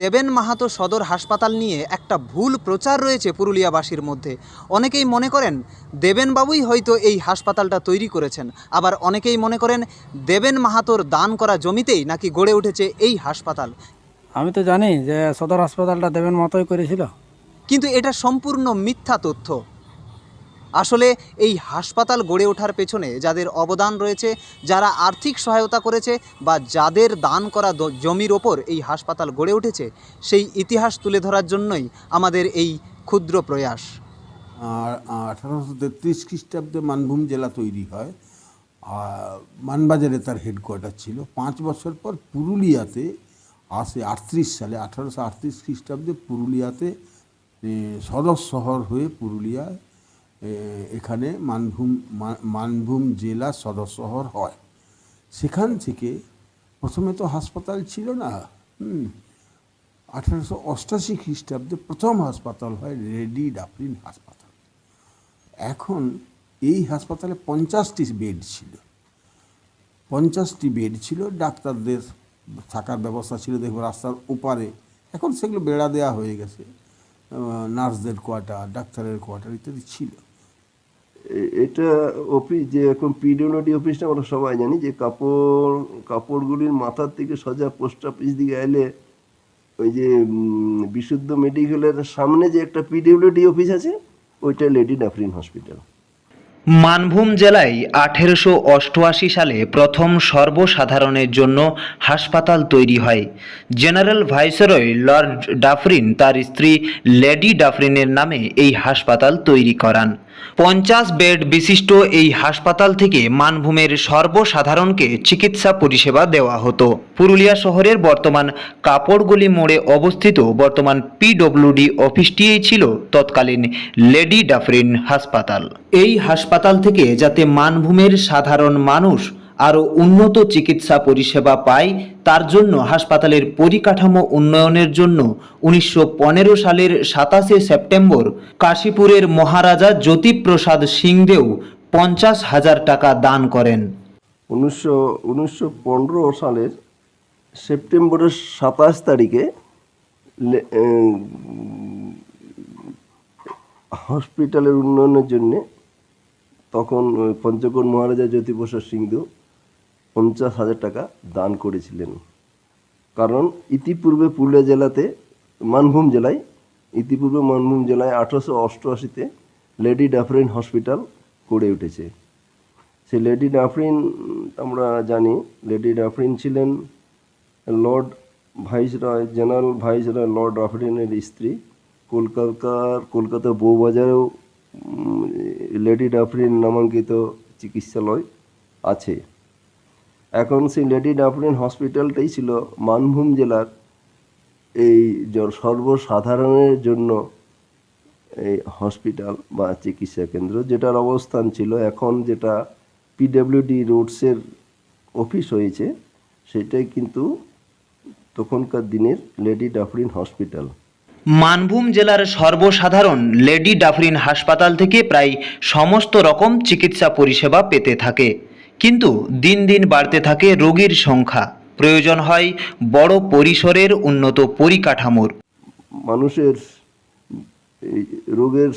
দেবেন মাহাতো সদর হাসপাতাল নিয়ে একটা ভুল প্রচার রয়েছে পুরুলিয়াবাসীর মধ্যে। অনেকেই মনে করেন দেবেনবাবুই হয়তো এই হাসপাতালটা তৈরি করেছেন। আবার অনেকেই মনে করেন দেবেন মাহাতোর দান করা জমিতেই নাকি গড়ে উঠেছে এই হাসপাতাল। আমি তো জানি যে সদর হাসপাতালটা দেবেন মতোই করেছিল। কিন্তু এটা সম্পূর্ণ মিথ্যা তথ্য। আসলে এই হাসপাতাল গড়ে ওঠার পেছনে যাদের অবদান রয়েছে, যারা আর্থিক সহায়তা করেছে বা যাদের দান করা জমির ওপর এই হাসপাতাল গড়ে উঠেছে, সেই ইতিহাস তুলে ধরার জন্যই আমাদের এই ক্ষুদ্র প্রয়াস। আঠারোশো তেত্রিশ খ্রিস্টাব্দে মানভূম জেলা তৈরি হয়। মানবাজারে তার হেডকোয়ার্টার ছিল। পাঁচ বছর পর পুরুলিয়াতে আসে, আটত্রিশ সালে, আঠারোশো আটত্রিশ খ্রিস্টাব্দে পুরুলিয়াতে সদর শহর হয়ে পুরুলিয়ায় এখানে মানভূম মানভূম জেলা সদর শহর হয়। সেখান থেকে প্রথমে তো হাসপাতাল ছিল না আঠারোশো অষ্টাশি খ্রিস্টাব্দে প্রথম হাসপাতাল হয় রেডি ডাফরিন হাসপাতাল। এখন এই হাসপাতালে পঞ্চাশটি বেড ছিল। পঞ্চাশটি বেড ছিল, ডাক্তারদের থাকার ব্যবস্থা ছিল দেখব রাস্তার ওপারে। এখন সেগুলো বেড়া দেওয়া হয়ে গেছে নার্সদের কোয়ার্টার, ডাক্তারের কোয়ার্টার ইত্যাদি ছিল। এটা অফিস যে এখন পিডব্লিউডি অফিসটা আমরা সবাই জানি যে কাপড়, কাপড়গুলির মাথার থেকে সোজা পোস্ট অফিস দিকে এলে ওই যে বিশুদ্ধ মেডিকেলের সামনে যে একটা পিডব্লিউডি অফিস আছে, ওইটা লেডি ডাফরিন হসপিটাল মানভূম জেলায় আঠেরোশো অষ্টআশি সালে প্রথম সর্বসাধারণের জন্য হাসপাতাল তৈরি হয়। জেনারেল ভাইসরয় লর্ড ডাফরিন তার স্ত্রী লেডি ডাফরিনের নামে এই হাসপাতাল তৈরি করান। পঞ্চাশ বেড বিশিষ্ট এই হাসপাতাল থেকে মানভূমের সর্বসাধারণকে চিকিৎসা পরিষেবা দেওয়া হতো। পুরুলিয়া শহরের বর্তমান কাপড়গুলি মোড়ে অবস্থিত বর্তমান পিডব্লিউডি অফিসটিই ছিল তৎকালীন লেডি ডাফরিন হাসপাতাল। এই হাসপাতাল থেকে যাতে মানভূমের সাধারণ মানুষ আরও উন্নত চিকিৎসা পরিষেবা পায়, তার জন্য হাসপাতালের পরিকাঠামো উন্নয়নের জন্য উনিশশো পনেরো সালের সাতাশে সেপ্টেম্বর কাশীপুরের মহারাজা জ্যোতিপ্রসাদ সিংদেও পঞ্চাশ হাজার টাকা দান করেন। উনিশশো উনিশশো সালের সেপ্টেম্বরের সাতাশ তারিখে হসপিটালের উন্নয়নের জন্যে তখন পঞ্চকোট মহারাজা জ্যোতিপ্রসাদ সিংদেও পঞ্চাশ হাজার টাকা দান করেছিলেন। কারণ ইতিপূর্বে পুরুলিয়া জেলাতে, মানভূম জেলায়, ইতিপূর্বে মানভূম জেলায় আঠারোশো অষ্টআশিতে লেডি ডাফরিন হসপিটাল গড়ে উঠেছে। সেই লেডি ডাফরিন, আমরা জানি, লেডি ডাফরিন ছিলেন lord viceroy, general viceroy lord ডাফরিনের স্ত্রী। কলকাতার কলকাতা বউবাজারেও লেডি ডাফরিন নামাঙ্কিত চিকিৎসালয় আছে। এখন সেই লেডি ডাফরিন হসপিটালটাই ছিল মানভূম জেলার এই সর্বসাধারণের জন্য এই হসপিটাল বা চিকিৎসা কেন্দ্র, যেটার অবস্থান ছিল এখন যেটা পিডব্লিউডি রোডসের অফিস হয়েছে, সেটাই কিন্তু তখনকার দিনের লেডি ডাফরিন হসপিটাল। মানভূম জেলার সর্বসাধারণ লেডি ডাফরিন হাসপাতাল থেকে প্রায় সমস্ত রকম চিকিৎসা পরিষেবা পেতে থাকে। কিন্তু দিন দিন বাড়তে থাকে রোগীর সংখ্যা। প্রয়োজন হয় বড় পরিসরের উন্নত পরিকাঠামোর। মানুষের রোগের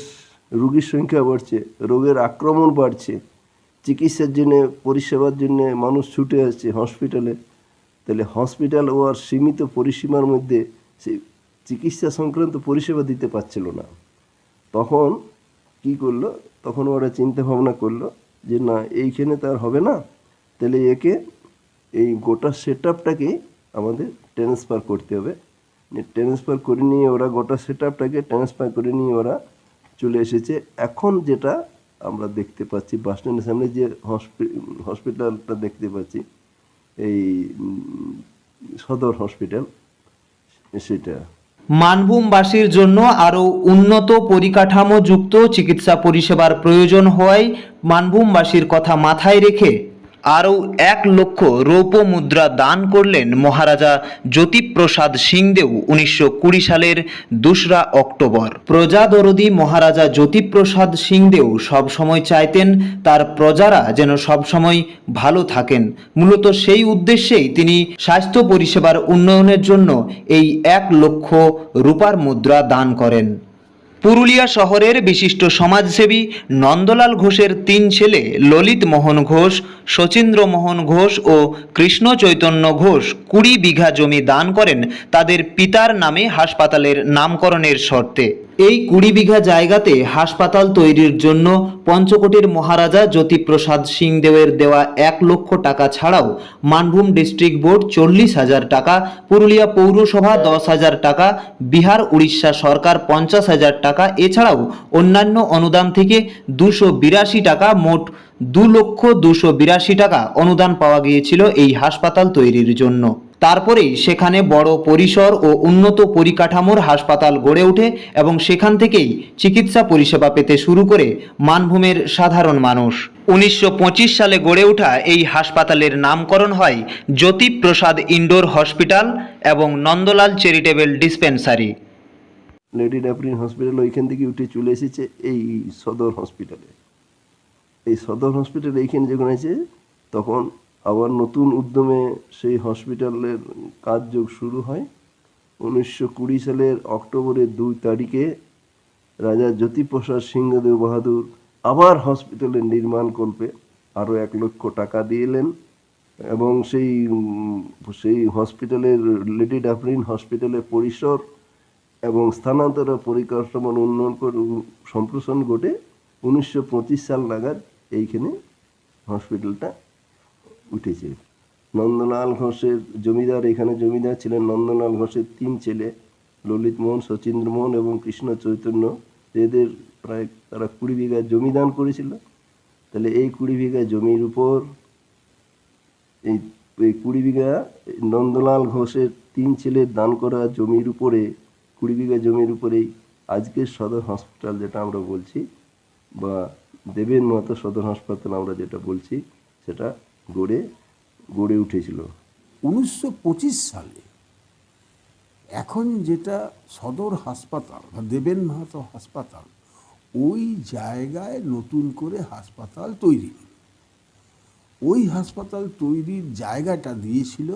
রোগীর সংখ্যা বাড়ছে, রোগের আক্রমণ বাড়ছে, চিকিৎসার জন্য, পরিষেবার জন্য মানুষ ছুটে আসছে হসপিটালে। তাহলে হসপিটাল ও আর সীমিত পরিসীমার মধ্যে সেই চিকিৎসা সংক্রান্ত পরিষেবা দিতে পারছিল না। তখন কি করল? তখন ওরা চিন্তা ভাবনা করল যে না, এইখানে তার হবে না, তাহলে একে এই গোটা সেট আপটাকে আমাদের ট্রান্সফার করতে হবে। ট্রান্সফার করে নিয়ে ওরা গোটা সেট আপটাকে ট্রান্সফার করে নিয়ে ওরা চলে এসেছে। এখন যেটা আমরা দেখতে পাচ্ছি, বাস স্ট্যান্ডের সামনে যে হসপি- হসপিটালটা দেখতে পাচ্ছি, এই সদর হসপিটাল, সেটা। মানভূমবাসীর জন্য আরও উন্নত পরিকাঠামোযুক্ত চিকিৎসা পরিষেবার প্রয়োজন হওয়ায় মানভূমবাসীর কথা মাথায় রেখে আরও এক লক্ষ রৌপ্য মুদ্রা দান করলেন মহারাজা জ্যোতিপ্রসাদ সিংদেও উনিশশো কুড়ি সালের দোসরা অক্টোবর। প্রজাদরদি মহারাজা জ্যোতিপ্রসাদ সিংদেও সবসময় চাইতেন তার প্রজারা যেন সবসময় ভালো থাকেন। মূলত সেই উদ্দেশ্যেই তিনি স্বাস্থ্য পরিষেবার উন্নয়নের জন্য এই এক লক্ষ রূপার মুদ্রা দান করেন। পুরুলিয়া শহরের বিশিষ্ট সমাজসেবী নন্দলাল ঘোষের তিন ছেলে ললিত মোহন ঘোষ, শচীন্দ্র মোহন ঘোষ ও কৃষ্ণ চৈতন্য ঘোষ কুড়ি বিঘা জমি দান করেন তাদের পিতার নামে হাসপাতালের নামকরণের শর্তে। এই কুড়ি বিঘা জায়গাতে হাসপাতাল তৈরির জন্য পঞ্চকোটির মহারাজা জ্যোতিপ্রসাদ সিংদেবের দেওয়া এক লক্ষ টাকা ছাড়াও মানভূম ডিস্ট্রিক্ট বোর্ড চল্লিশ হাজার টাকা, পুরুলিয়া পৌরসভা দশ হাজার টাকা, বিহার উড়িষ্যা সরকার পঞ্চাশ হাজার টাকা, এছাড়াও অন্যান্য অনুদান থেকে দুশো বিরাশি টাকা, মোট দু লক্ষ দুশো বিরাশি টাকা অনুদান পাওয়া গিয়েছিল এই হাসপাতাল তৈরির জন্য। তারপরেই সেখানে বড় পরিসর ও উন্নত পরিকাঠামোর হাসপাতাল গড়ে ওঠে এবং সেখান থেকেই চিকিৎসা পরিষেবা পেতে শুরু করে মানভূমের সাধারণ মানুষ। উনিশশো পঁচিশ সালে গড়ে ওঠা এই হাসপাতালের নামকরণ হয় জ্যোতিপ্রসাদ ইনডোর হসপিটাল এবং Nandalal charitable dispensary. Lady Dufferin hospital ওইখান থেকে উঠে চলে এসেছে এই সদর হসপিটালে। এই সদর হসপিটাল এইখানে যখন আছে, তখন আবার নতুন উদ্যমে সেই হসপিটালের কাজযোগ শুরু হয়। উনিশশো কুড়ি সালের অক্টোবরের দুই তারিখে রাজা জ্যোতিপ্রসাদ সিংহদেব বাহাদুর আবার হসপিটালের নির্মাণ কল্পে আরও এক লক্ষ টাকা দিলেন এবং সেই সেই হসপিটালের লেডি ডাফরিন হসপিটালের পরিসর এবং স্থানান্তর পরিকাঠামোর উন্নয়ন সম্প্রসারণ ঘটে উনিশশো পঁচিশ সাল নাগাদ এইখানে হসপিটালটা উঠেছে। নন্দলাল ঘোষের জমিদার, এখানে জমিদার ছিলেন নন্দলাল ঘোষের তিন ছেলে, ললিত মোহন, শচীন্দ্র মোহন এবং কৃষ্ণ চৈতন্য। এদের প্রায় তারা কুড়ি বিঘা জমি দান করেছিল। তাহলে এই কুড়ি বিঘা জমির উপর এই এই কুড়ি বিঘা নন্দলাল ঘোষের তিন ছেলের দান করা জমির উপরে, কুড়ি বিঘা জমির উপরেই আজকের সদর হসপিটাল যেটা আমরা বলছি, বা দেবেন মাতা সদর হাসপাতাল আমরা যেটা বলছি, সেটা গড়ে গড়ে উঠেছিল। উনিশশো পঁচিশ সালে এখন যেটা সদর হাসপাতাল বা দেবেন মাহাতো হাসপাতাল, ওই জায়গায় নতুন করে হাসপাতাল তৈরি। ওই হাসপাতাল তৈরির জায়গাটা দিয়েছিল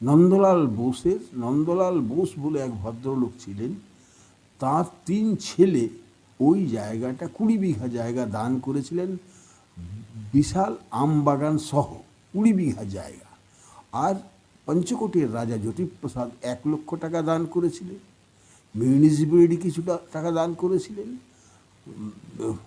নন্দলাল বোসের, নন্দলাল বোস বলে এক ভদ্রলোক ছিলেন। তার তিন ছেলে ওই জায়গাটা কুড়ি বিঘা জায়গা দান করেছিলেন। বিশাল আম বাগান সহ কুড়ি বিঘা জায়গা। আর পঞ্চকোটির রাজা জ্যোতিপ্রসাদ এক লক্ষ টাকা দান করেছিলেন। মিউনিসিপ্যালিটি কিছু টাকা দান করেছিলেন।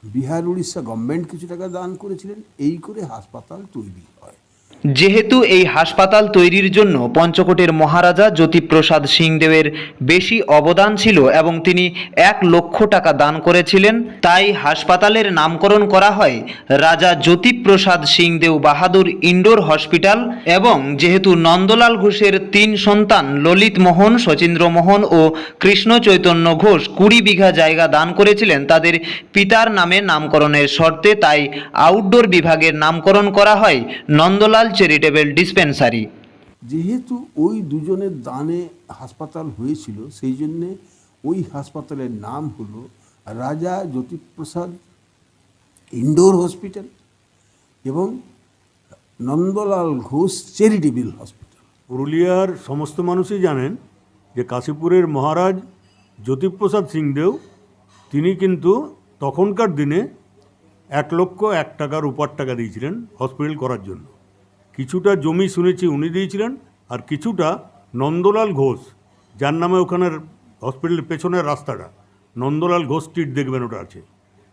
বিহার, উড়িষ্যা গভর্নমেন্ট কিছু টাকা দান করেছিলেন। এই করে হাসপাতাল তৈরি হয়। যেহেতু এই হাসপাতাল তৈরির জন্য পঞ্চকোটের মহারাজা জ্যোতিপ্রসাদ সিংদেবের বেশি অবদান ছিল এবং তিনি এক লক্ষ টাকা দান করেছিলেন, তাই হাসপাতালের নামকরণ করা হয় রাজা জ্যোতিপ্রসাদ সিংদেব বাহাদুর ইনডোর হসপিটাল এবং যেহেতু নন্দলাল ঘোষের তিন সন্তান ললিত মোহন, শচীন্দ্র মোহন ও কৃষ্ণ চৈতন্য ঘোষ কুড়ি বিঘা জায়গা দান করেছিলেন, তাদের পিতার নামে নামকরণের শর্তে তাই আউটডোর বিভাগের নামকরণ করা হয় নন্দলাল চ্যারিটেবল ডিসপেন্সারি যেহেতু ওই দুজনের দানে হাসপাতাল হয়েছিল সেই জন্যে ওই হাসপাতালের নাম হলো রাজা জ্যোতিপ্রসাদ ইনডোর হসপিটাল এবং নন্দলাল ঘোষ চ্যারিটেবল হসপিটাল। পুরুলিয়ার সমস্ত মানুষই জানেন যে কাশীপুরের মহারাজ জ্যোতিপ্রসাদ সিংদেও তিনি কিন্তু তখনকার দিনে এক লক্ষ এক টাকার উপার টাকা দিয়েছিলেন হসপিটাল করার জন্য। কিছুটা জমি শুনেছি উনি দিয়েছিলেন আর কিছুটা নন্দলাল ঘোষ, যার নামে ওখানের হসপিটালের পেছনের রাস্তাটা, নন্দলাল ঘোষ স্ট্রিট দেখবেন ওটা আছে।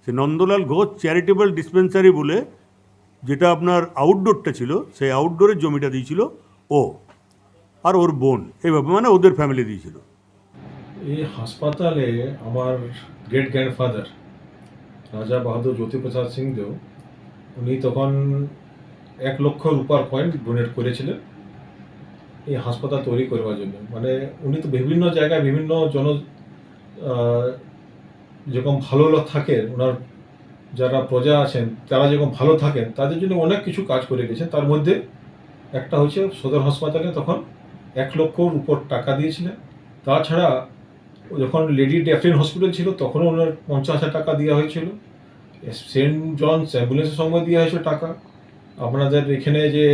সে নন্দলাল ঘোষ চ্যারিটেবল ডিসপেন্সারি বলে যেটা আপনার আউটডোরটা ছিল, সেই আউটডোরের জমিটা দিয়েছিল ও আর ওর বোন এইভাবে মানে ওদের ফ্যামিলি দিয়েছিল। এই হাসপাতালে আমার গ্রেট গ্র্যান্ডফাদার রাজা বাহাদুর জ্যোতিপ্রসাদ সিং দেও উনি তখন এক লক্ষ রূপার কয়েন ডোনেট করেছিলেন এই হাসপাতাল তৈরি করবার জন্য। মানে উনি তো বিভিন্ন জায়গায় বিভিন্ন জন যেরকম ভালো লোক থাকে ওনার যারা প্রজা আছেন, তারা যেরকম ভালো থাকেন, তাদের জন্য অনেক কিছু কাজ করে গেছেন। তার মধ্যে একটা হচ্ছে সদর হাসপাতালে তখন এক লক্ষর উপর টাকা দিয়েছিলেন। তাছাড়া যখন লেডি ডেফরিন হসপিটাল ছিল, তখনও ওনার পঞ্চাশ হাজার টাকা দেওয়া হয়েছিল। সেন্ট জনস অ্যাম্বুলেন্সের সঙ্গে দেওয়া হয়েছিল টাকা। আপনাদের এখানে যে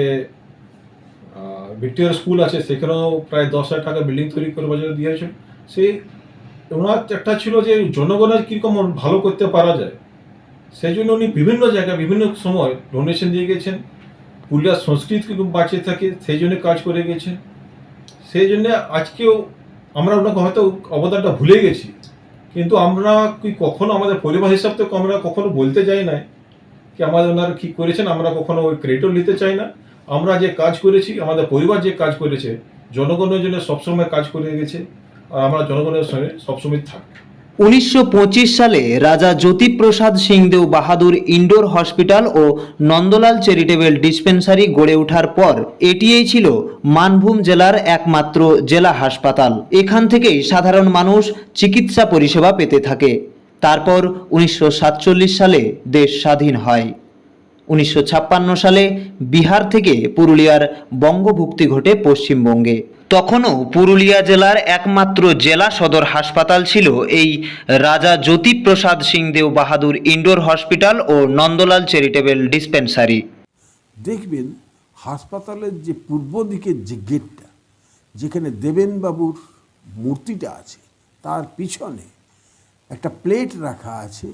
ভিক্টোরিয়া স্কুল আছে, সেখানেও প্রায় দশ হাজার টাকা বিল্ডিং তৈরি করবার জন্য হয়েছিল সেই ওনার একটা ছিল যে জনগণের কীরকম ভালো করতে পারা যায়, সেই জন্য উনি বিভিন্ন জায়গায়, বিভিন্ন সময় ডোনেশন দিয়ে গেছেন। পুরুলিয়ার সংস্কৃতি বাঁচিয়ে থাকে, সেই জন্য কাজ করে গেছেন। সেই জন্য আজকেও আমরা ওনাকে হয়তো অবদানটা ভুলে গেছি, কিন্তু আমরা কি কখনো আমাদের পরিবার হিসাব থেকে আমরা কখনো বলতে যাই না কি আমাদের ওনারা কী করেছেন, আমরা কখনো ওই ক্রেডিটও নিতে চাই না। আমরা যে কাজ করেছি, আমাদের পরিবার যে কাজ করেছে, জনগণের জন্য সবসময় কাজ করে গেছে, আর আমরা জনগণের সঙ্গে সবসময় থাকি। উনিশশো সালে রাজা জ্যোতিপ্রসাদ সিংদেও বাহাদুর ইনডোর হসপিটাল ও নন্দলাল চ্যারিটেবল ডিসপেন্সারি গড়ে ওঠার পর এটিই ছিল মানভূম জেলার একমাত্র জেলা হাসপাতাল। এখান থেকেই সাধারণ মানুষ চিকিৎসা পরিষেবা পেতে থাকে। তারপর উনিশশো সাতচল্লিশ সালে দেশ স্বাধীন হয়। উনিশশো ছাপ্পান্ন সালে বিহার থেকে পুরুলিয়ার বঙ্গভুক্তি ঘটে পশ্চিমবঙ্গে। তখনও পুরুলিয়া জেলার একমাত্র জেলা সদর হাসপাতাল ছিল এই রাজা জ্যোতিপ্রসাদ সিংদেও বাহাদুর ইনডোর হসপিটাল ও নন্দলাল চ্যারিটেবল ডিসপেন্সারি। দেখবেন, হাসপাতালের যে পূর্ব দিকের যে গেটটা, যেখানে দেবেনবাবুর মূর্তিটা আছে, তার পিছনে একটা প্লেট রাখা আছে।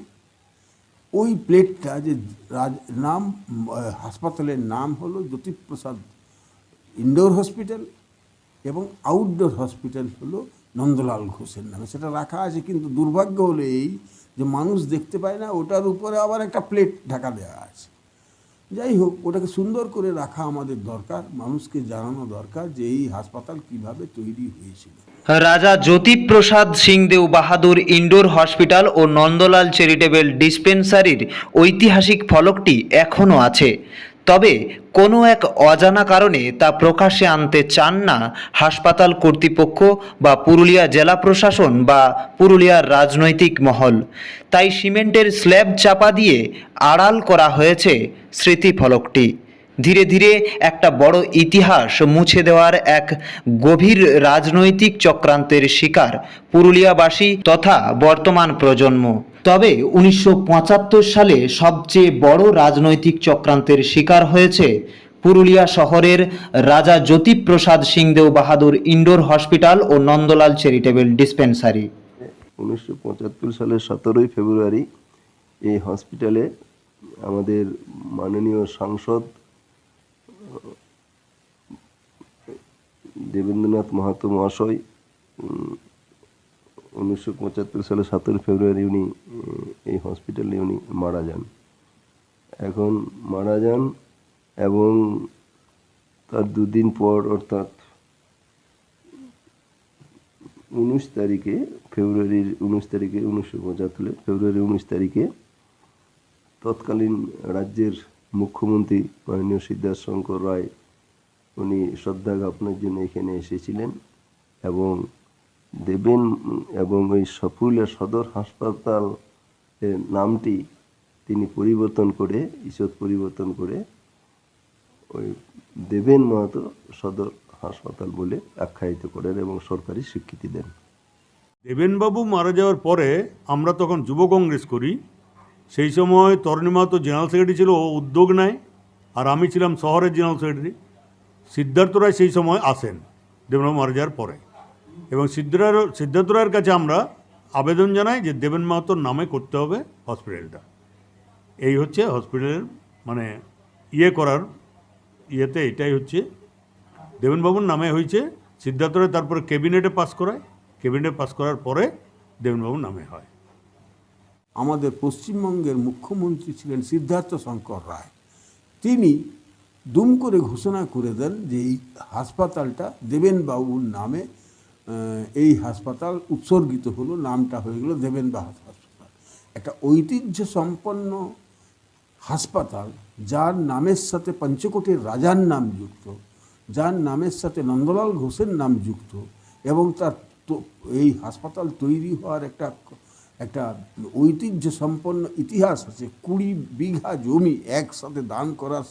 ওই প্লেটটা যে রাজ, নাম হাসপাতালের নাম হলো জ্যোতিপ্রসাদ ইনডোর হসপিটাল এবং আউটডোর হসপিটাল হলো নন্দলাল ঘোষের নামে। সেটা রাখা আছে কিন্তু দুর্ভাগ্য হলো এই যে মানুষ দেখতে পায় না, ওটার উপরে আবার একটা প্লেট ঢাকা দেওয়া আছে। যাই হোক, ওটাকে সুন্দর করে রাখা আমাদের দরকার, মানুষকে জানানো দরকার যে এই হাসপাতাল কীভাবে তৈরি হয়েছিল। রাজা জ্যোতিপ্রসাদ সিংদেও বাহাদুর ইনডোর হসপিটাল ও নন্দলাল চ্যারিটেবল ডিসপেন্সারির ঐতিহাসিক ফলকটি এখনও আছে। তবে কোনো এক অজানা কারণে তা প্রকাশ্যে আনতে চান না হাসপাতাল কর্তৃপক্ষ বা পুরুলিয়া জেলা প্রশাসন বা পুরুলিয়ার রাজনৈতিক মহল। তাই সিমেন্টের স্ল্যাব চাপা দিয়ে আড়াল করা হয়েছে স্মৃতিফলকটি ধীরে ধীরে একটা বড় ইতিহাস মুছে দেওয়ার এক গভীর রাজনৈতিক চক্রান্তের শিকার পুরুলিয়াবাসী তথা বর্তমান প্রজন্ম। তবে উনিশশো পঁচাত্তর সালে সবচেয়ে বড় রাজনৈতিক চক্রান্তের শিকার হয়েছে পুরুলিয়া শহরের রাজা জ্যোতিপ্রসাদ সিংদেও বাহাদুর ইনডোর হসপিটাল ও নন্দলাল চ্যারিটেবল ডিসপেন্সারি। উনিশশো পঁচাত্তর সালের সতেরোই ফেব্রুয়ারি এই হসপিটালে আমাদের মাননীয় সাংসদ দেবেন্দ্রনাথ মাহাতো মহাশয় উনিশশো পঁচাত্তর সালে সতেরোই ফেব্রুয়ারি উনি এই হসপিটালে উনি মারা যান। এখন মারা যান এবং তার দুদিন পর, অর্থাৎ উনিশ তারিখে ফেব্রুয়ারির উনিশ তারিখে, উনিশশো পঁচাত্তরে ফেব্রুয়ারি উনিশ তারিখে তৎকালীন রাজ্যের মুখ্যমন্ত্রী মাননীয় শঙ্কর রায়, উনি শ্রদ্ধা জ্ঞাপনের জন্য এখানে এসেছিলেন এবং দেবেন এবং ওই সপুরিয়া সদর হাসপাতাল নামটি তিনি পরিবর্তন করে ঈষৎ পরিবর্তন করে ওই দেবেন মাহাতো সদর হাসপাতাল বলে আখ্যায়িত করেন এবং সরকারি স্বীকৃতি দেন। দেবেনবাবু মারা যাওয়ার পরে আমরা তখন যুব কংগ্রেস করি। সেই সময় তরণী মাহাতো জেনারেল সেক্রেটারি ছিল, ও উদ্যোগ নেয়, আর আমি ছিলাম শহরের জেনারেল সেক্রেটারি। সিদ্ধার্থ রায় সেই সময় আসেন, দেবেনবাবু মারা যাওয়ার পরে। এবং সিদ্ধার্থ সিদ্ধার্থ রায়ের কাছে আমরা আবেদন জানাই যে দেবেন মাহাতোর নামে করতে হবে হসপিটালটা। এই হচ্ছে হসপিটালের মানে ইয়ে করার ইয়েতে এটাই হচ্ছে। দেবেনবাবুর নামে হয়েছে, সিদ্ধার্থ রায় তারপরে ক্যাবিনেটে পাস করায়। ক্যাবিনেটে পাস করার পরে দেবেনবাবুর নামে হয়। আমাদের পশ্চিমবঙ্গের মুখ্যমন্ত্রী ছিলেন সিদ্ধার্থ শঙ্কর রায়। তিনি দুম করে ঘোষণা করে দেন যে এই হাসপাতালটা দেবেনবাবুর নামে এই হাসপাতাল উৎসর্গিত হলো, নামটা হয়ে গেল দেবেনবাবু হাসপাতাল। একটা ঐতিহ্য সম্পন্ন হাসপাতাল, যার নামের সাথে পঞ্চকোটের রাজার নাম যুক্ত, যার নামের সাথে নন্দলাল ঘোষের নাম যুক্ত এবং তার এই হাসপাতাল তৈরি হওয়ার একটা একটা ঐতিহ্য সম্পন্ন ইতিহাস আছে, কুড়ি বিঘা জমি একসাথে দান করার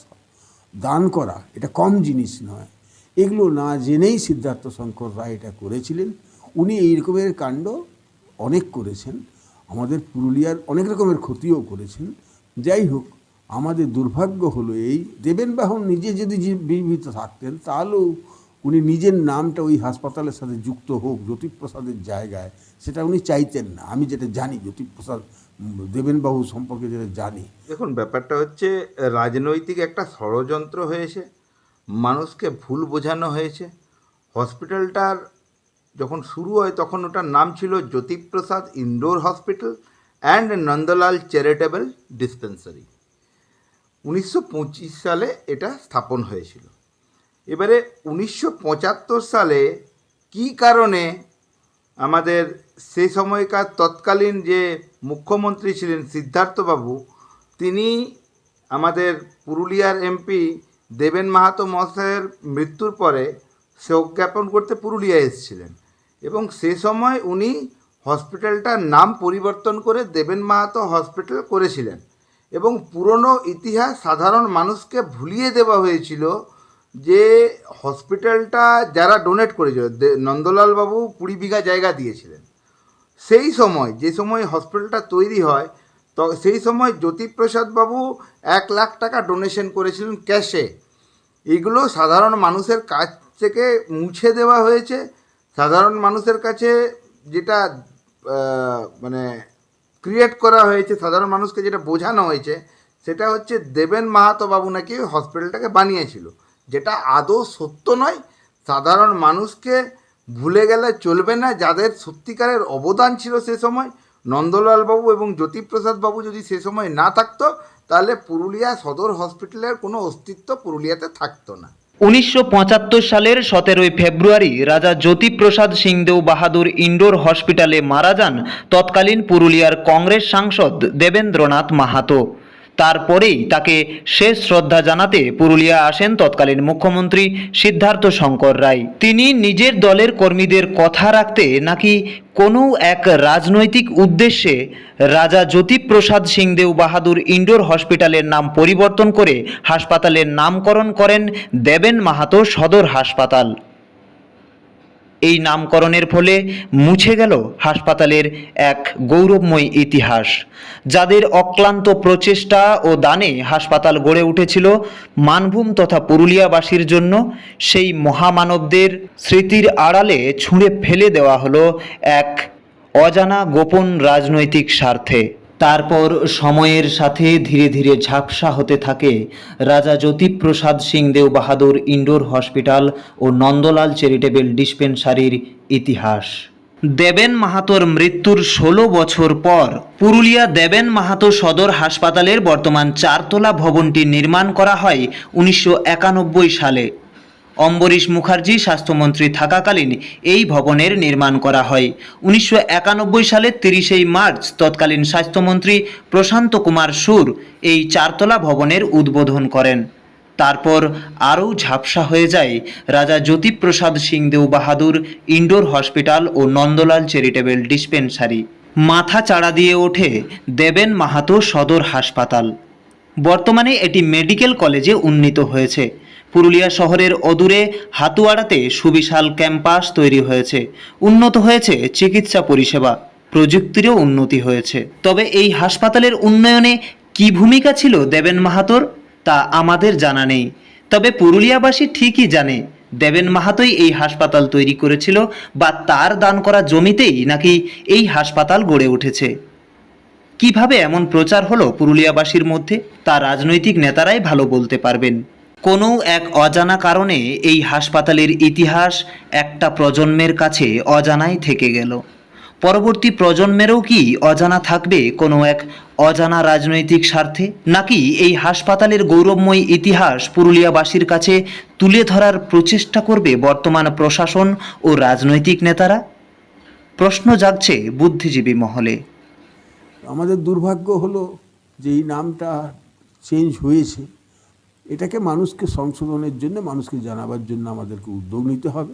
দান করা, এটা কম জিনিস নয়। এগুলো না জেনেই সিদ্ধার্থ শঙ্কর রায় এটা করেছিলেন। উনি এই রকমের কাণ্ড অনেক করেছেন। আমাদের পুরুলিয়ার অনেক রকমের ক্ষতিও করেছেন। যাই হোক, আমাদের দুর্ভাগ্য হলো এই দেবেন বাহন নিজে যদি জীবিত থাকতেন, তাহলেও উনি নিজের নামটা ওই হাসপাতালের সাথে যুক্ত হোক, জ্যোতিপ্রসাদের জায়গায়, সেটা উনি চাইতেন না। আমি যেটা জানি, জ্যোতিপ্রসাদ দেবেনবাবু সম্পর্কে যেটা জানি। দেখুন, ব্যাপারটা হচ্ছে, রাজনৈতিক একটা ষড়যন্ত্র হয়েছে, মানুষকে ভুল বোঝানো হয়েছে। হসপিটালটার যখন শুরু হয়, তখন ওটার নাম ছিল Jyotiprasad indoor hospital and Nandalal charitable dispensary. উনিশশো পঁচিশ সালে এটা স্থাপন হয়েছিল। এবারে উনিশশো পঁচাত্তর সালে কী কারণে আমাদের সেই সময়কার তৎকালীন যে মুখ্যমন্ত্রী ছিলেন সিদ্ধার্থবাবু, তিনি আমাদের পুরুলিয়ার এমপি দেবেন মাহাতো মহাশয়ের মৃত্যুর পরে শোক জ্ঞাপন করতে পুরুলিয়া এসেছিলেন এবং সে সময় উনি হসপিটালটার নাম পরিবর্তন করে দেবেন মাহাতো হসপিটাল করেছিলেন এবং পুরনো ইতিহাস সাধারণ মানুষকে ভুলিয়ে দেওয়া হয়েছিল যে হসপিটালটা যারা ডোনেট করেছিল নন্দলাল বাবু কুড়ি বিঘা জায়গা দিয়েছিলেন। সেই সময়, যে সময় হসপিটালটা তৈরি হয়, তো সেই সময় জ্যোতিপ্রসাদ বাবু এক লাখ টাকা ডোনেশন করেছিলেন ক্যাশে। এগুলো সাধারণ মানুষের কাছ থেকে মুছে দেওয়া হয়েছে। সাধারণ মানুষের কাছে যেটা মানে ক্রিয়েট করা হয়েছে, সাধারণ মানুষকে যেটা বোঝানো হয়েছে, সেটা হচ্ছে দেবেন মাহাতো বাবু নাকি হসপিটালটাকে বানিয়েছিল। যেটা আদৌ সত্য নয়, সাধারণ মানুষকে ভুলে গেলে চলবে না। যাদের সত্যিকারের অবদান ছিল সে সময়, নন্দলাল বাবু এবং জ্যোতিপ্রসাদ বাবু যদি সে সময় না থাকতো, তাহলে পুরুলিয়া সদর হসপিটালের কোনো অস্তিত্ব পুরুলিয়াতে থাকতো না। উনিশশো পঁচাত্তর সালের সতেরোই ফেব্রুয়ারি রাজা জ্যোতিপ্রসাদ সিংদেও বাহাদুর ইন্ডোর হসপিটালে মারা যান। তৎকালীন পুরুলিয়ার কংগ্রেস সাংসদ দেবেন্দ্রনাথ মাহাতো। তারপরেই তাকে শেষ শ্রদ্ধা জানাতে পুরুলিয়া আসেন তৎকালীন মুখ্যমন্ত্রী সিদ্ধার্থ শঙ্কর রায়। তিনি নিজের দলের কর্মীদের কথা রাখতে নাকি কোনো এক রাজনৈতিক উদ্দেশ্যে রাজা জ্যোতিপ্রসাদ সিংদেও বাহাদুর ইন্ডোর হসপিটালের নাম পরিবর্তন করে হাসপাতালের নামকরণ করেন দেবেন মাহাতো সদর হাসপাতাল। এই নামকরণের ফলে মুছে গেল হাসপাতালের এক গৌরবময় ইতিহাস। যাদের অক্লান্ত প্রচেষ্টা ও দানে হাসপাতাল গড়ে উঠেছিল মানভূম তথা পুরুলিয়াবাসীর জন্য, সেই মহামানবদের স্মৃতির আড়ালে ছুঁড়ে ফেলে দেওয়া হলো এক অজানা গোপন রাজনৈতিক স্বার্থে। তারপর সময়ের সাথে ধীরে ধীরে ঝাপসা হতে থাকে রাজা জ্যোতিপ্রসাদ সিংদেও বাহাদুর ইন্ডোর হসপিটাল ও নন্দলাল চ্যারিটেবল ডিসপেন্সারির ইতিহাস। দেবেন মাহাতোর মৃত্যুর ষোলো বছর পর পুরুলিয়া দেবেন মাহাতো সদর হাসপাতালের বর্তমান চারতলা ভবনটি নির্মাণ করা হয় উনিশশো একানব্বই সালে। অম্বরীশ মুখার্জি স্বাস্থ্যমন্ত্রী থাকাকালীন এই ভবনের নির্মাণ করা হয়। উনিশশো সালের তিরিশেই মার্চ তৎকালীন স্বাস্থ্যমন্ত্রী প্রশান্ত কুমার সুর এই চারতলা ভবনের উদ্বোধন করেন। তারপর আরও ঝাপসা হয়ে যায় রাজা জ্যোতিপ্রসাদ সিংদেও বাহাদুর, ইনডোর হসপিটাল ও নন্দলাল চ্যারিটেবল ডিসপেন্সারি। মাথা চাড়া দিয়ে ওঠে দেবেন মাহাতো সদর হাসপাতাল। বর্তমানে এটি মেডিকেল কলেজে উন্নীত হয়েছে। পুরুলিয়া শহরের অদূরে হাতুয়াড়াতে সুবিশাল ক্যাম্পাস তৈরি হয়েছে। উন্নত হয়েছে চিকিৎসা পরিষেবা। প্রযুক্তিরও উন্নতি হয়েছে। তবে এই হাসপাতালের উন্নয়নে কি ভূমিকা ছিল দেবেন মাহাতোর, তা আমাদের জানা নেই। তবে পুরুলিয়াবাসী ঠিকই জানে, দেবেন মাহাতোই এই হাসপাতাল তৈরি করেছিল বা তার দান করা জমিতেই নাকি এই হাসপাতাল গড়ে উঠেছে। কীভাবে এমন প্রচার হলো পুরুলিয়াবাসীর মধ্যে, তা রাজনৈতিক নেতারাই ভালো বলতে পারবেন। কোনো এক অজানা কারণে এই হাসপাতালের ইতিহাস একটা প্রজন্মের কাছে অজানাই থেকে গেল। পরবর্তী প্রজন্মেরও কি অজানা থাকবে কোনো এক অজানা রাজনৈতিক স্বার্থে? নাকি এই হাসপাতালের গৌরবময় ইতিহাস পুরুলিয়াবাসীর কাছে তুলে ধরার প্রচেষ্টা করবে বর্তমান প্রশাসন ও রাজনৈতিক নেতারা? প্রশ্ন জাগছে বুদ্ধিজীবী মহলে। আমাদের দুর্ভাগ্য হলো যে এই নামটা চেঞ্জ হয়েছে। এটাকে মানুষকে সংশোধনের জন্য, মানুষকে জানাবার জন্য আমাদেরকে উদ্যোগ নিতে হবে।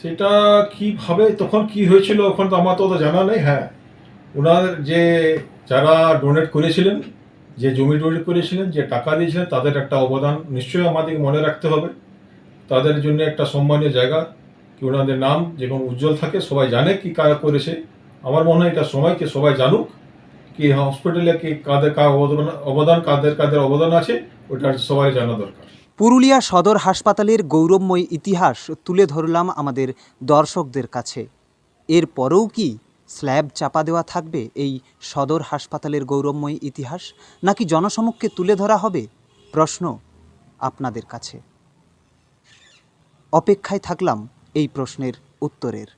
সেটা কীভাবে তখন কি হয়েছিল ওখানে তো আমার তো জানা নেই হ্যাঁ। ওনার যে যারা ডোনেট করেছিলেন, যে জমি ডোনেট করেছিলেন, যে টাকা দিয়েছিলেন, তাদের একটা অবদান নিশ্চয়ই আমাদের মনে রাখতে হবে। তাদের জন্য একটা সম্মানীয় জায়গা, কি ওনাদের নাম, যেরকম উজ্জ্বল থাকে, সবাই জানে কি কাজ করেছে। আমার মনে হয় এটা সময়কে সবাই জানুক। কি হসপিটালে কি কাদের অবদান কাদের কাদের অবদান আছে, ওটা সবাই জানা দরকার। পুরুলিয়া সদর হাসপাতালের গৌরবময় ইতিহাস তুলে ধরলাম আমাদের দর্শকদের কাছে। এর পরেও কি স্ল্যাব চাপা দেওয়া থাকবে এই সদর হাসপাতালের গৌরবময় ইতিহাস, নাকি জনসমক্ষে তুলে ধরা হবে? প্রশ্ন আপনাদের কাছে। অপেক্ষায় থাকলাম এই প্রশ্নের উত্তরের।